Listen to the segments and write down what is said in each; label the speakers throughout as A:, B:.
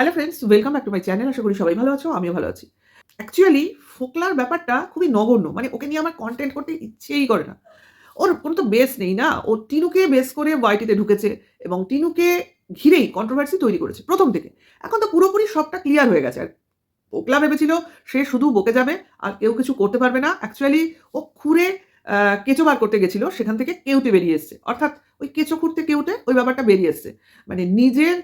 A: Hello friends welcome back to my channel আশা করি সবাই ভালো আছো, আমিও ভালো আছি। অ্যাকচুয়ালি ফোকলার ব্যাপারটা খুবই নগণ্য। মানে ওকে নিয়ে আমার কন্টেন্ট করতে ইচ্ছেই করে না। ওর কোনো তো বেস নেই না। ও টিনুকে বেস করে ওয়াইটিতে ঢুকেছে এবং টিনুকে ঘিরেই কন্ট্রোভার্সি তৈরি করেছে, প্রথম থেকে। এখন তো পুরোপুরি সবটা ক্লিয়ার হয়ে গেছে। আর ফোকলা ভেবেছিল, সে শুধু বকে যাবে, আর কেউ কিছু করতে পারবে না। অ্যাকচুয়ালি ও খুঁড়ে কেঁচো বার করতে গেছিল, সেখান থেকে কেউটে বেরিয়ে এসছে। অর্থাৎ ওই কেঁচো খুঁড়তে কেউটে ওই ব্যাপারটা বেরিয়ে এসছে। মানে নিজের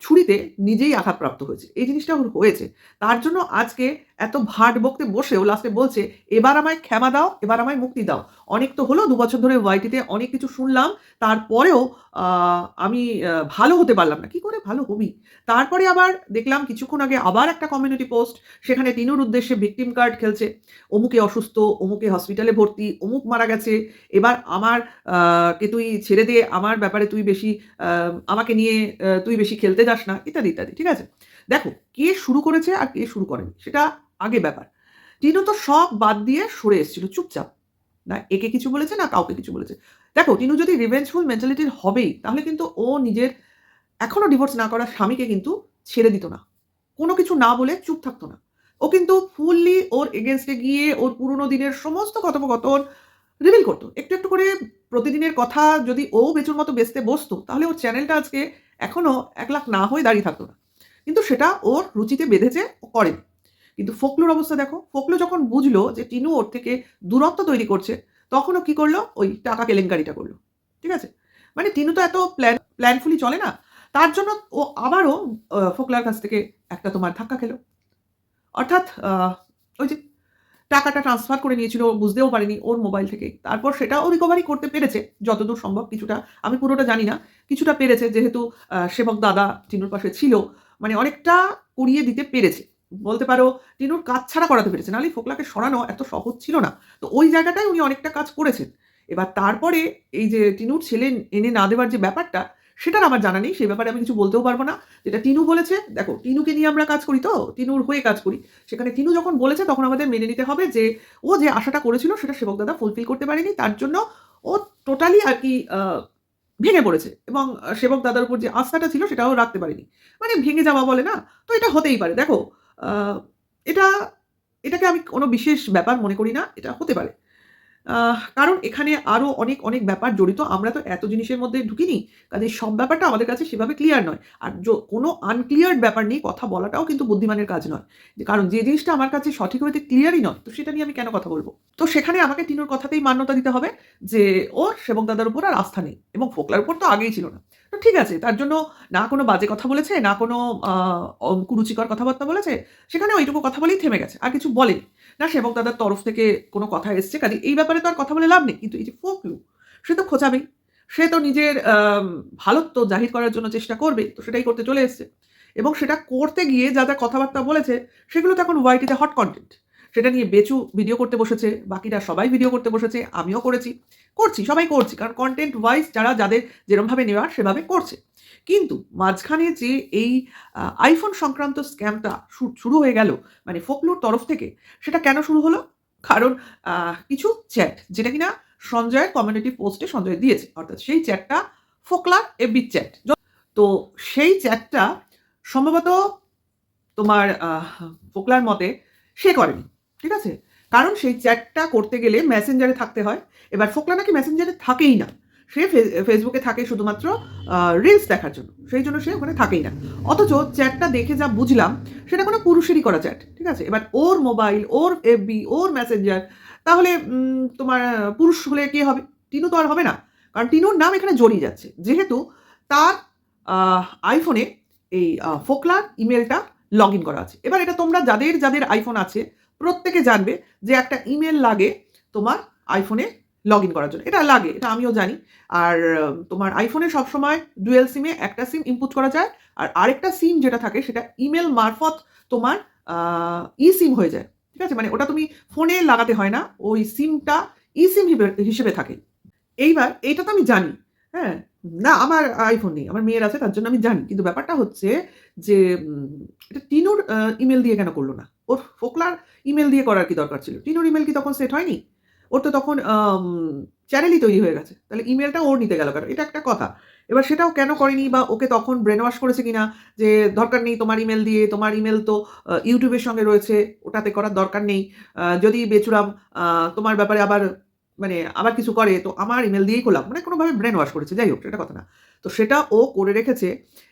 A: ছুরিতে নিজেই আঘাতপ্রাপ্ত হয়েছে। এই জিনিসটা ওর হয়েছে। তার জন্য আজকে এত ভাট বকতে বসেও লাস্টে বলছে, এবার আমায় ক্ষমা দাও, এবার আমায় মুক্তি দাও। অনেক তো হলো দু বছর ধরে ওয়াইটিতে অনেক কিছু শুনলাম। তারপরেও আমি ভালো হতে পারলাম না। কি করে ভালো হবি? তারপরে আবার দেখলাম কিছুক্ষণ আগে আবার একটা কমিউনিটি পোস্ট সেখানে তিনুর উদ্দেশ্যে ভিকটিম কার্ড খেলছে। অমুকে অসুস্থ, অমুকে হসপিটালে ভর্তি, অমুক মারা গেছে। এবার আমার কে তুই ছেড়ে দে, আমার ব্যাপারে তুই বেশি আমাকে নিয়ে তুই বেশি খেলতে যাস না, ইত্যাদি ইত্যাদি, ঠিক আছে? দেখো, কে শুরু করেছে আর কে শুরু করেনি, সেটা আগে ব্যাপার। টিনু তো সব বাদ দিয়ে সরে এসেছিল, চুপচাপ। না, একে কিছু বলেছে না কাউকে কিছু বলেছে। দেখো, টিনু যদি রিভেঞ্জফুল মেন্টালিটির হবেই, তাহলে কিন্তু ও নিজের এখনও ডিভোর্স না করা স্বামীকে কিন্তু ছেড়ে দিত না। কোনো কিছু না বলে চুপ থাকতো না। ও কিন্তু ফুললি ওর এগেনস্টে গিয়ে ওর পুরনো দিনের সমস্ত কথোপকথন রিভিল করতো। একটু একটু করে প্রতিদিনের কথা যদি ও বেচুর মতো বেচতে বসতো, তাহলে ওর চ্যানেলটা আজকে এখনও এক লাখ না হয়ে দাঁড়িয়ে থাকতো না। কিন্তু সেটা ওর রুচিতে বেঁধেছে ও করেনি। কিন্তু ফোকলোর অবস্থা দেখো, ফোকলো যখন বুঝলো যে টিনু ওর থেকে দূরত্ব তৈরি করছে, তখনও কি করল? ওই টাকা কেলেঙ্কারিটা করল। ঠিক আছে? মানে টিনু তো এত প্ল্যান প্ল্যানফুলি চলে না, তার জন্য ও আবারও ফোকলার কাছ থেকে একটা তোমার ধাক্কা খেলো। অর্থাৎ ওই যে টাকাটা ট্রান্সফার করে নিয়েছিল, ও বুঝতেও পারেনি ওর মোবাইল থেকে। তারপর সেটাও রিকভারি করতে পেরেছে, যতদূর সম্ভব কিছুটা, আমি পুরোটা জানি না, কিছুটা পেরেছে যেহেতু সেবক দাদা টিনুর পাশে ছিল মানে অনেকটা করিয়ে দিতে পেরেছে। বলতে পারো, টিনুর কাজ ছাড়া করাতে পেরেছে। নাহলে ফোকলাকে সরানো এত সহজ ছিল না। তো ওই জায়গাটায় উনি অনেকটা কাজ করেছেন। এবার তারপরে এই যে টিনুর ছেলে এনে না দেওয়ার যে ব্যাপারটা, সেটার আমার জানা নেই। সেই ব্যাপারে আমি কিছু বলতেও পারব না। যেটা টিনু বলেছে, দেখো, টিনুকে নিয়ে আমরা কাজ করি তো? টিনুর হয়ে কাজ করি। সেখানে টিনু যখন বলেছে, তখন আমাদের মেনে নিতে হবে যে, ও যে আশাটা করেছিল, সেটা সেবক দাদা ফুলফিল করতে পারেনি। তার জন্য ও টোটালি আর কি ভেঙে পড়েছে। এবং সেবক দাদার উপর যে আস্থাটা ছিল, সেটাও রাখতে পারেনি। মানে ভেঙে যাওয়া বলে না? তো এটা হতেই পারে। দেখো এটা, এটাকে আমি কোনো বিশেষ ব্যাপার মনে করি না, এটা হতে পারে। কারণ এখানে আরও অনেক অনেক ব্যাপার জড়িত। আমরা তো এত জিনিসের মধ্যে ঢুকিনি কাজে সব ব্যাপারটা আমাদের কাছে সেভাবে ক্লিয়ার নয়। আর কোনো আনক্লিয়ার ব্যাপার নিয়ে কথা বলাটাও কিন্তু বুদ্ধিমানের কাজ নয়। যে কারণ যে জিনিসটা আমার কাছে সঠিক হইতে ক্লিয়ারই নয়, তো সেটা নিয়ে আমি কেন কথা বলব? তো সেখানে আমাকে টিনুর কথাতেই মান্যতা দিতে হবে যে, ওর, সেবক দাদার উপর আর আস্থা নেই। এবং ফোকলার উপর তো আগেই ছিল না। তো ঠিক আছে, তার জন্য না কোনো বাজে কথা বলেছে, না কোনো কুরুচিকর কথাবার্তা বলেছে, সেখানে ওইটুকু কথা বলেই থেমে গেছে, আর কিছু বলেনি। না সেবক দাদার তরফ থেকে কোনো কথা এসছে, কাজে এই ব্যাপারে তো আর কথা বলে লাভ নেই, কিন্তু এই যে ফোকলু, সে তো খোঁচাবেই। সে তো নিজের ভালোত্ব জাহির করার জন্য চেষ্টা করবে, তো সেটাই করতে চলে এসছে। এবং সেটা করতে গিয়ে যা যা কথাবার্তা বলেছে, সেগুলো তো এখন ওয়াইটিতে হট কন্টেন্ট সেটা নিয়ে বেচু ভিডিও করতে বসেছে, বাকিরা সবাই ভিডিও করতে বসেছে, আমিও করেছি। করছি, সবাই করছি, কারণ কন্টেন্ট ওয়াইজ যারা যাদের যেরমভাবে নেওয়ার সেভাবে করছে। কিন্তু মাঝখানে যে এই আইফোন সংক্রান্ত স্ক্যামটা শুরু হয়ে গেল মানে ফোকলুর তরফ থেকে, সেটা কেন শুরু হলো? কারণ কিছু চ্যাট যেটা কিনা সঞ্জয়ের কমিউনিটি পোস্টে সঞ্জয় দিয়েছে, অর্থাৎ সেই চ্যাটটা ফোকলার এফবি চ্যাট তো সেই চ্যাটটা সম্ভবত তোমার ফোকলার মতে সে করেনি। ঠিক আছে? কারণ সেই চ্যাটটা করতে গেলে মেসেঞ্জারে থাকতে হয়। এবার ফোকলা নাকি মেসেঞ্জারে থাকেই না। সে ফেসবুকে থাকে শুধুমাত্র রিলস দেখার জন্য। সেই জন্য সে ওখানে থাকেই না। অথচ চ্যাটটা দেখে যা বুঝলাম, সেটা কোনো পুরুষেরই করা চ্যাট ঠিক আছে? এবার ওর মোবাইল ওর এফবি ওর মেসেঞ্জার তাহলে তোমার, পুরুষ হলে কে হবে? টিনু তো আর হবে না। কারণ টিনুর নাম এখানে জড়িয়ে যাচ্ছে। যেহেতু তার আইফোনে এই ফোকলার ইমেলটা লগ ইন করা আছে। এবার এটা তোমরা যাদের যাদের আইফোন আছে, প্রত্যেকে জানবে যে একটা ইমেল লাগে তোমার আইফোনে লগ ইন করার জন্য। এটা লাগে, এটা আমিও জানি। আর তোমার আইফোনে সবসময় ডুয়েল সিমে একটা সিম ইনপুট করা যায়। আর আরেকটা সিম যেটা থাকে, সেটা ইমেল মারফত তোমার ই সিম হয়ে যায়। ঠিক আছে? মানে ওটা তুমি ফোনে লাগাতে হয় না, ওই সিমটা ই সিম হিসেবে থাকে। এইবার, এইটা তো আমি জানি। হ্যাঁ না, আমার আইফোন নেই, আমার মেয়ের আছে, তার জন্য আমি জানি। কিন্তু ব্যাপারটা হচ্ছে যে এটা টিনুর ইমেল দিয়ে কেন করল না? ওর ফোকলার ইমেল দিয়ে করার কি দরকার ছিল? টিনুর ইমেল কি তখন সেট হয়নি? ওর তো তখন চ্যানেলই তৈরি হয়ে গেছে। তাহলে ইমেলটা ওর নিতে গেল কেন? এটা একটা কথা। এবার সেটাও কেন করেনি বা ওকে তখন ব্রেন ওয়াশ করেছে কিনা? যে, দরকার নেই তোমার ইমেল দিয়ে, তোমার ইমেল তো ইউটিউবের সঙ্গে রয়েছে, ওটাতে করার দরকার নেই। যদি বেচুরাম তোমার ব্যাপারে আবার মানে আবার কিছু করে, তো আমার ইমেল দিয়েই করলাম। মানে কোনোভাবে ব্রেন ওয়াশ করেছে, যাই হোক, সেটা কথা না। তো সেটা ও করে রেখেছে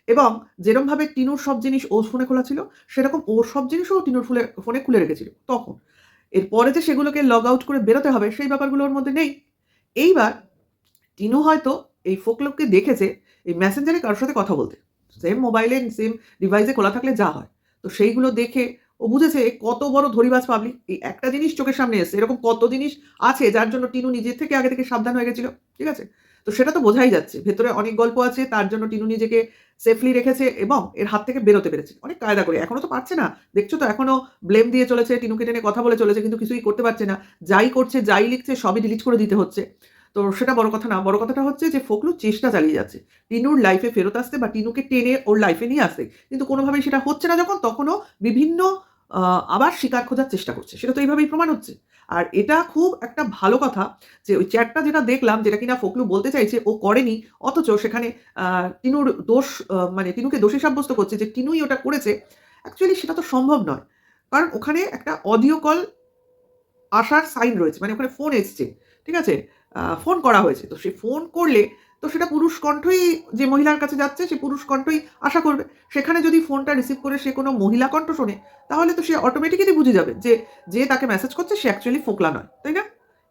A: এবং যেরমভাবে টিনুর সব জিনিস ও ফোনে খোলা ছিল, সেরকম ওর সব জিনিসও টিনুর ফুলে ফোনে খুলে রেখেছিল, তখন। এরপরে যে সেগুলোকে লগ আউট করে বেরোতে হবে, সেই ব্যাপারগুলো ওর মধ্যে নেই। এইবার টিনু হয়তো এই ফোকলোককে দেখেছে, এই মেসেঞ্জারে কারোর সাথে কথা বলতে। সেম মোবাইলে সেম ডিভাইসে খোলা থাকলে যা হয়। তো সেইগুলো দেখে ও বুঝেছে কত বড় ধরিবাজ পাবলিক। এই একটা জিনিস চোখের সামনে এসছে, এরকম কত জিনিস আছে যার জন্য টিনু নিজের থেকে আগে থেকে সাবধান হয়ে গেছিল, ঠিক আছে? তো সেটা তো বোঝাই যাচ্ছে, ভেতরে অনেক গল্প আছে, তার জন্য টিনু নিজেকে সেফলি রেখেছে এবং এর হাত থেকে বেরোতে পেরেছে, অনেক কায়দা করে, এখনও তো পারছে না। দেখছ তো এখনও ব্লেম দিয়ে চলেছে, টিনুকে টেনে কথা বলে চলেছে, কিন্তু কিছুই করতে পারছে না। যাই করছে, যাই লিখছে, সবই ডিলিট করে দিতে হচ্ছে। তো সেটা বড় কথা না, বড় কথাটা হচ্ছে যে ফোকলু চেষ্টা চালিয়ে যাচ্ছে। টিনুর লাইফে ফেরত আসতে বা টিনুকে টেনে ওর লাইফে নিয়ে আসতে। কিন্তু কোনোভাবেই সেটা হচ্ছে না যখন, তখনও বিভিন্ন আবার শিকার খোঁজার চেষ্টা করছে। সেটা তো এইভাবেই প্রমাণ হচ্ছে। আর এটা খুব একটা ভালো কথা যে ওই চ্যাটটা যেটা দেখলাম, যেটা কিনা ফোকলু বলতে চাইছে, ও করেনি, অথচ সেখানে টিনুর দোষ মানে টিনুকে দোষী সাব্যস্ত করছে যে টিনুই ওটা করেছে। অ্যাকচুয়ালি সেটা তো সম্ভব নয়। কারণ ওখানে একটা অডিও কল আসার সাইন রয়েছে মানে ওখানে ফোন এসছে। ঠিক আছে? ফোন করা হয়েছে। তো সে ফোন করলে তো সেটা পুরুষ কণ্ঠই যে মহিলার কাছে যাচ্ছে, সে পুরুষ কণ্ঠই আশা করবে। সেখানে যদি ফোনটা রিসিভ করে সে কোনো মহিলা কণ্ঠ শোনে, তাহলে তো সে অটোমেটিক্যালি বুঝে যাবে যে যে তাকে মেসেজ করছে সে অ্যাকচুয়ালি ফোকলা নয়, তাই না?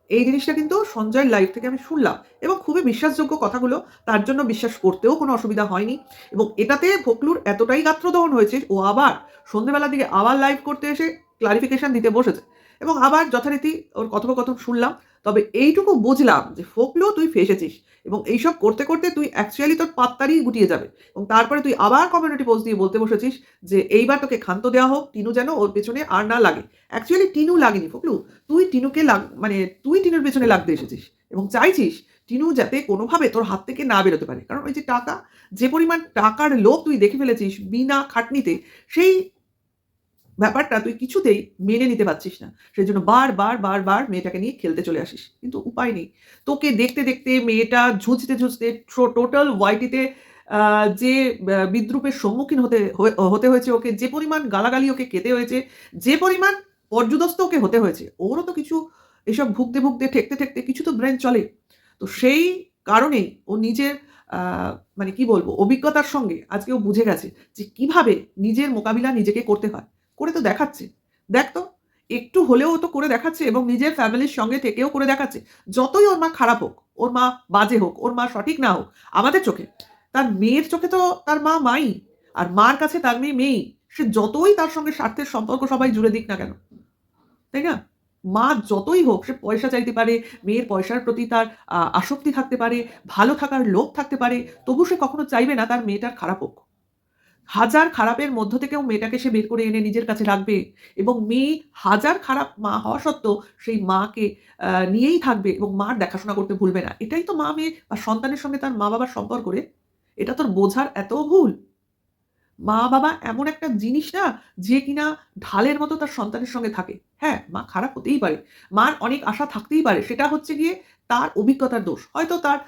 A: এই জিনিসটা কিন্তু সঞ্জয়ের লাইফ থেকে আমি শুনলাম এবং খুবই বিশ্বাসযোগ্য কথাগুলো তার জন্য বিশ্বাস করতেও কোনো অসুবিধা হয়নি এবং এটাতে ফোকলুর এতটাই গাত্রদহন হয়েছে, ও আবার সন্ধ্যেবেলার দিকে আবার লাইভ করতে এসে ক্লারিফিকেশন দিতে বসেছে। এবং আবার যথারীতি ওর কথোপকথন শুনলাম। তবে এইটুকু বুঝলাম যে ফোকলো তুই ফেসেছিস এবং এইসব করতে করতে তুই অ্যাকচুয়ালি তোর পাত্তারই গুটিয়ে যাবে এবং তারপরে তুই আবার কমিউনিটি পোস্ট দিয়ে বলতে বসেছিস যে এইবার তোকে ক্ষান্ত দেওয়া হোক, টিনু যেন ওর পেছনে আর না লাগে। অ্যাকচুয়ালি টিনু লাগেনি ফোকলু, তুই টিনুকে লাগ মানে তুই টিনুর পেছনে লাগতে এসেছিস এবং চাইছিস টিনু যাতে কোনোভাবে তোর হাত থেকে না বেরোতে পারে। কারণ ওই যে টাকা, যে পরিমাণ টাকার লোভ তুই দেখে ফেলেছিস বিনা খাটনিতে, সেই ব্যাপারটা তুই কিছুতেই মেনে নিতে পারছিস না। সেই জন্য বারবার বারবার মেয়েটাকে নিয়ে খেলতে চলে আসিস। কিন্তু উপায় নেই। তোকে দেখতে দেখতে মেয়েটা ঝুঁচতে ঝুঁচতে টোটাল ওয়াইটিতে যে বিদ্রুপের সম্মুখীন হতে হতে হয়েছে ওকে, যে পরিমাণ গালাগালি ওকে খেতে হয়েছে, যে পরিমাণ পর্যদস্ত ওকে হতে হয়েছে, ওরও তো কিছু এসব ভুগতে ভুগতে, ঠেকতে ঠেকতে কিছু তো ব্রেন চলে। তো সেই কারণেই ও নিজের মানে কি বলব, অভিজ্ঞতার সঙ্গে আজকে ও বুঝে গেছে যে কীভাবে নিজের মোকাবিলা নিজেকে করতে হয়। করে তো দেখাচ্ছে। দেখ তো, একটু হলেও তো করে দেখাচ্ছে এবং নিজের ফ্যামিলির সঙ্গে থেকেও করে দেখাচ্ছে। যতই ওর মা খারাপ হোক, ওর মা বাজে হোক, ওর মা সঠিক না হোক, আমাদের চোখে, তার মেয়ের চোখে তো তার মা মাই, আর মার কাছে তার মেয়ে মেয়েই, সে যতই তার সঙ্গে স্বার্থের সম্পর্ক সবাই জুড়ে দিক না কেন? তাই না? মা যতই হোক, সে পয়সা চাইতে পারে, মেয়ের পয়সার প্রতি তার আসক্তি থাকতে পারে, ভালো থাকার লোভ থাকতে পারে, তবু সে কখনো চাইবে না তার মেয়েটার খারাপ হোক। হাজার খারাপের মধ্য থেকেও মেয়েটাকে সে বের করে এনে নিজের কাছে রাখবে এবং মেয়ে হাজার খারাপ মা হওয়া সত্ত্বেও সেই মাকে নিয়েই থাকবে এবং মার দেখাশোনা করতে ভুলবে না। এটাই তো মা মেয়ে বা সন্তানের সঙ্গে তার মা বাবার সম্পর্ক রে। এটা তোর বোঝার এত ভুল। মা বাবা এমন একটা জিনিস না যে কিনা ঢালের মতো তার সন্তানের সঙ্গে থাকে। হ্যাঁ মা খারাপ হতেই পারে। মার অনেক আশা থাকতেই পারে। সেটা হচ্ছে গিয়ে তার অভিজ্ঞতার দোষ। হয়তো তার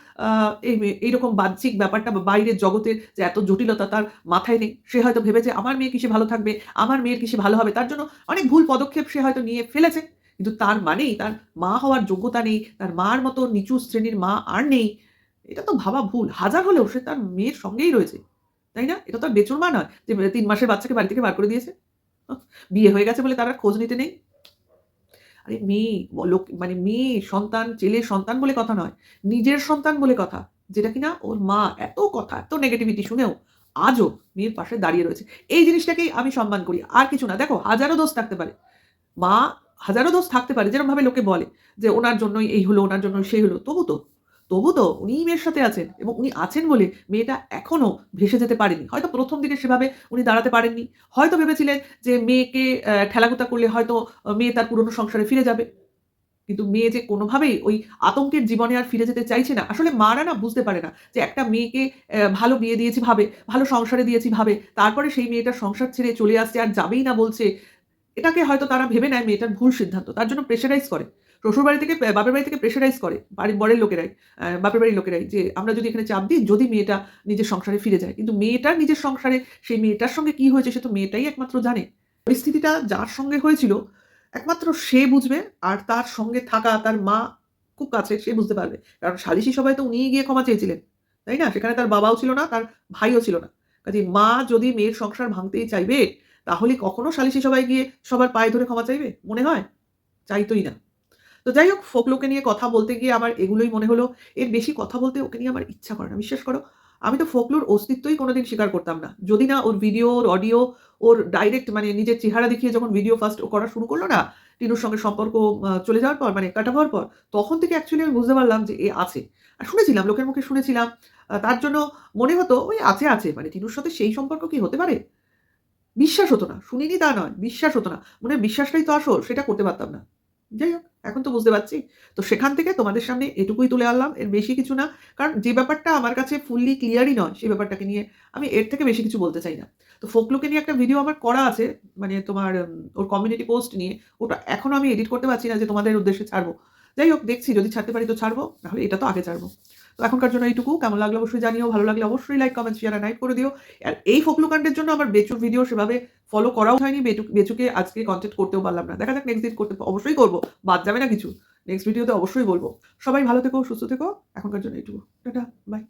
A: এইরকম বাহ্যিক ব্যাপারটা বা বাইরের জগতের যে এত জটিলতা তার মাথায় নেই। সে হয়তো ভেবেছে, আমার মেয়ে কিসে ভালো থাকবে? আমার মেয়ের কিসে ভালো হবে? তার জন্য অনেক ভুল পদক্ষেপ সে হয়তো নিয়ে ফেলেছে। কিন্তু তার মানেই তার মা হওয়ার যোগ্যতা নেই, তার মার মতো নিচু শ্রেণির মা আর নেই। এটা তো ভাবা ভুল। হাজার হলেও সে তার মেয়ের সঙ্গেই রয়েছে। তাই না? এটা তো আর বেচুর মা নয় যে তিন মাসের বাচ্চাকে বাড়ি থেকে বার করে দিয়েছে। বিয়ে হয়ে গেছে বলে তারা খোঁজ নিতে নেই। আরে মেয়ে লোক মানে মেয়ে, সন্তান, ছেলে, সন্তান বলে কথা নয়, নিজের সন্তান বলে কথা, যেটা কিনা ওর মা এত কথা, এত নেগেটিভিটি শুনেও আজও মেয়ের পাশে দাঁড়িয়ে রয়েছে। এই জিনিসটাকেই আমি সম্মান করি, আর কিছু না। দেখো, হাজারো দোষ থাকতে পারে। মা, হাজারো দোষ থাকতে পারে যেরকমভাবে লোকে বলে যে, ওনার জন্যই এই হলো, ওনার জন্য সেই হলো। তবু তো তবু তো উনি মেয়ের সাথে আছেন এবং উনি আছেন বলে মেয়েটা এখনও ভেসে যেতে পারেনি। হয়তো প্রথম দিকে সেভাবে উনি দাঁড়াতে পারেননি। হয়তো ভেবেছিলেন যে মেয়েকে ঠেলাগুতা করলে হয়তো মেয়ে তার পুরনো সংসারে ফিরে যাবে। কিন্তু মেয়ে যে কোনোভাবেই ওই আতঙ্কের জীবনে আর ফিরে যেতে চাইছে না। আসলে মারা না বুঝতে পারে না যে একটা মেয়েকে ভালো বিয়ে দিয়েছি ভাবে, ভালো সংসারে দিয়েছি ভাবে, তারপরে সেই মেয়েটা সংসার ছেড়ে চলে আসছে আর যাবেই না বলছে, এটাকে হয়তো তারা ভেবে নেয় মেয়েটার ভুল সিদ্ধান্ত। তার জন্য প্রেশারাইজ করে। শ্বশুর বাড়ি থেকে বাপের বাড়ি থেকে প্রেশারাইজ করে, বাড়ির বরের লোকেরাই বাপের বাড়ির লোকেরাই যে আমরা যদি এখানে চাপ দিই, যদি মেয়েটা নিজের সংসারে ফিরে যায়। কিন্তু মেয়েটার নিজের সংসারে, সেই মেয়েটার সঙ্গে কি হয়েছে সে তো মেয়েটাই একমাত্র জানে। পরিস্থিতিটা যার সঙ্গে হয়েছিল, একমাত্র সে বুঝবে, আর তার সঙ্গে থাকা তার মা খুব কাছে, সে বুঝতে পারবে। কারণ সালিশি সবাই তো উনিই গিয়ে ক্ষমা চেয়েছিলেন, তাই না? সেখানে তার বাবাও ছিল না, তার ভাইও ছিল না। কাজে মা যদি মেয়ের সংসার ভাঙতেই চাইবে, তাহলে কখনো সালিশি সবাই গিয়ে সবার পায়ে ধরে ক্ষমা চাইবে? মনে হয়? চাইতোই না। তো যাই হোক ফোকলোকে নিয়ে কথা বলতে গিয়ে আমার এগুলোই মনে হলো, এর বেশি কথা বলতে ওকে নিয়ে আমার ইচ্ছা করে না। বিশ্বাস করো, আমি তো ফোকলোর অস্তিত্বই কোনোদিন স্বীকার করতাম না। যদি না ওর ভিডিও ওর অডিও ওর ডাইরেক্ট মানে নিজের চেহারা দেখিয়ে যখন ভিডিও ফার্স্ট করা শুরু করল না, টিনুর সঙ্গে সম্পর্ক চলে যাওয়ার পর মানে কাটা হওয়ার পর, তখন থেকে অ্যাকচুয়ালি আমি বুঝতে পারলাম যে এ আছে। আর শুনেছিলাম, লোকের মুখে শুনেছিলাম তার জন্য মনে হতো ওই আছে আছে মানে টিনুর সাথে সেই সম্পর্ক কি হতে পারে? বিশ্বাস হতো না, শুনিনি তা নয়, বিশ্বাস হতো না। মনে বিশ্বাসটাই তো আসল, সেটা করতে পারতাম না। যাই হোক, এখন তো বুঝতে পারছি। তো সেখান থেকে তোমাদের সামনে এটুকুই তুলে আনলাম, এর বেশি কিছু না। কারণ যে ব্যাপারটা আমার কাছে ফুললি ক্লিয়ারই নয়, সেই ব্যাপারটাকে নিয়ে আমি এর থেকে বেশি কিছু বলতে চাই না। তো ফোকলুকে নিয়ে একটা ভিডিও আমার করা আছে মানে তোমার ওর কমিউনিটি পোস্ট নিয়ে। ওটা এখনও আমি এডিট করতে পারছি না যে তোমাদের উদ্দেশ্যে ছাড়বো। যাই হোক, দেখছি, যদি ছাড়তে পারি তো ছাড়বো, নাহলে এটা তো আগে ছাড়বো। তো এখনকার জন্য এইটুকু। কেমন লাগল অবশ্যই জানিও, ভালো লাগলে অবশ্যই লাইক কমেন্ট শেয়ার নাইট করে দিও। আর এই ফোকলোকাণ্ডের জন্য আমার বেচুর ভিডিও সেভাবে ফলো করাও হয়নি। বেচু বেচুকে আজকে কন্টেন্ট করতেও পারলাম না। দেখা যাক নেক্সট দিন করতে অবশ্যই করব। বাদ যাবে না কিছু। নেক্সট ভিডিওতে অবশ্যই বলব। সবাই ভালো থেকো, সুস্থ থেকো। এখনকার জন্য এইটুকু। Tata bye